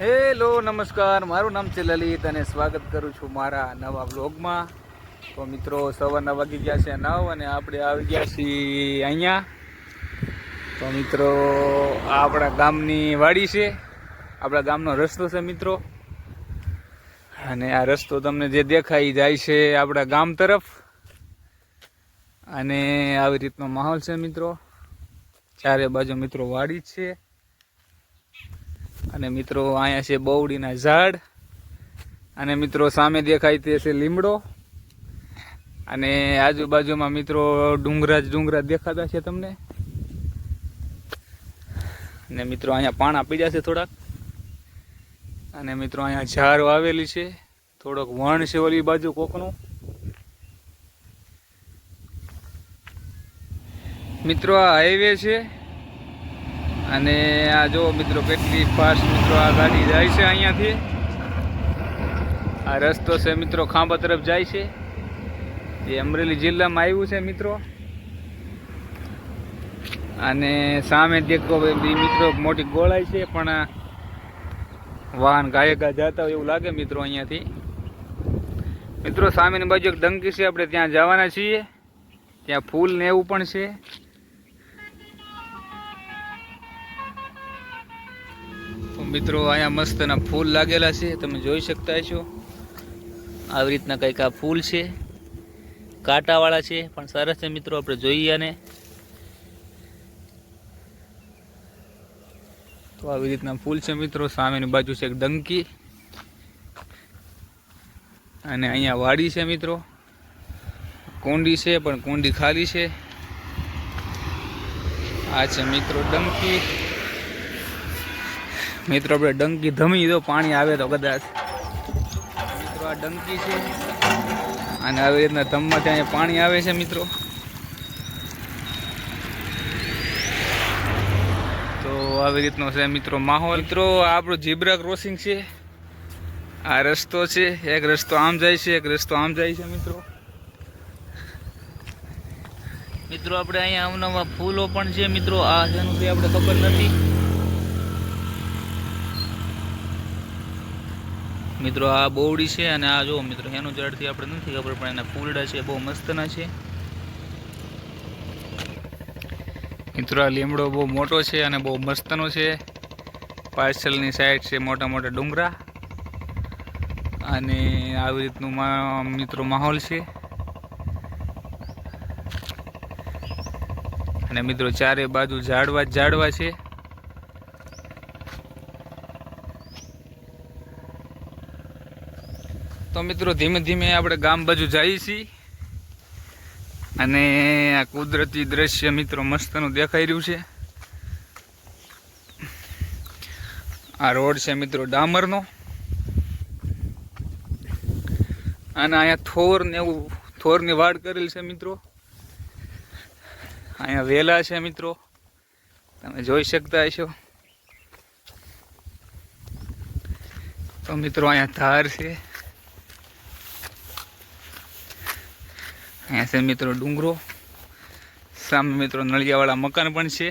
Hello, નમસ્કાર. મારું નામ છે લલિત અને સ્વાગત કરું છું મારા નવા બ્લોગમાં તો મિત્રો સવારના વાગી ગયા છે નવ અને આપણે આવી ગયા છીએ અહીંયા. તો મિત્રો આપણા ગામની વાડી છે. આપણા ગામનો રસ્તો છે મિત્રો. અને આ રસ્તો તમને જે દેખાઈ જાય છે આપણા ગામ તરફ. અને આવી રીતનો માહોલ છે મિત્રો. ચારે બાજુ મિત્રો વાડી છે. અને મિત્રો, અહીંયા છે બહુડીના ઝાડ. અને મિત્રો, સામે દેખાય તે છે લીમડો. અને આજુબાજુમાં મિત્રો ડુંગરા જ ડુંગરા દેખાતા છે તમને. અને મિત્રો, અહીંયા પાણા પીડ્યા છે થોડાક. અને મિત્રો, અહીંયા ઝાડ વાવેલી છે. થોડોક વણ છે ઓલી બાજુ કોકનું. મિત્રો, આ હાઈવે છે. અને આ જો મિત્રો કેટલી ફાસ્ટ મિત્રો આ ગાડી જાય છે અહીંયાથી. આ રસ્તો છે મિત્રો ખાંભા તરફ જાય છે. એ અમરેલી જિલ્લામાં આવ્યું છે મિત્રો. અને સામે દેખો મિત્રો મોટી ગોળાઈ છે, પણ વાહન ગાયકા જતા હોય એવું લાગે મિત્રો અહીંયાથી. મિત્રો સામેની બાજુ એક ડંકી છે, આપણે ત્યાં જવાના છીએ. ત્યાં ફૂલ ને એવું પણ છે. મિત્રો, અહીંયા મસ્તના ફૂલ લાગેલા છે. તમે જોઈ શકતા છો આવી રીતના કંઈક આ ફૂલ છે. કાંટાવાળા છે, પણ સરસ છે મિત્રો, આપણે જોઈએ આને. તો આવી રીતના ફૂલ છે મિત્રો, સામેની બાજુ છે એક ડંકી. અને અહીંયા વાડી છે મિત્રો. કુંડી છે, પણ કુંડી ખાલી છે. આ છે મિત્રો ડંકી. મિત્રો, આપણે ડંકી ધમી દો પાણી આવે તો કદાચ. મિત્રો, આ ડંકી છે. અને આવી રીતના ધમમાં ત્યાં પાણી આવે છે, મિત્રો. તો આવી રીતનો છે, મિત્રો, માહોલ. મિત્રો, આપણું જીબ્રા ક્રોસિંગ છે. આ રસ્તો છે, એક રસ્તો આમ જાય છે, એક રસ્તો આમ જાય છે, મિત્રો. મિત્રો, આપણે અહીંયા અવનવા ફૂલો પણ છે, મિત્રો. આ તે આપણે ખબર નથી. મિત્રો, આ બોવડી છે અને આ જો મિત્રો, એનું ઝાડથી આપણે નથી ખબર, પણ એના ફૂલડા છે બહુ મસ્તના છે. મિત્રો, આ લીમડો બહુ મોટો છે અને બહુ મસ્તનો છે. પાર્સલની સાઈડ છે મોટા મોટા ડુંગરા. અને આવી રીતનું મિત્રો, માહોલ છે. અને મિત્રો, ચારે બાજુ ઝાડવા જ ઝાડવા છે. તો મિત્રો ધીમે ધીમે આપણે ગામ બાજુ જઈએ છીએ. અને આ કુદરતી દ્રશ્ય મિત્રો મસ્તનું દેખાઈ રહ્યું છે. આ રોડ છે મિત્રો ડામરનો. અને અહીંયા થોર ને એવું, થોરની વાડ કરેલ છે મિત્રો. અહીંયા વેલા છે મિત્રો. તમે જોઈ શકતા હશો. તો મિત્રો અહીંયા ધાર છે. અહીંયા છે મિત્રો ડુંગરો. સામે મિત્રો નળિયાવાળા મકાન પણ છે.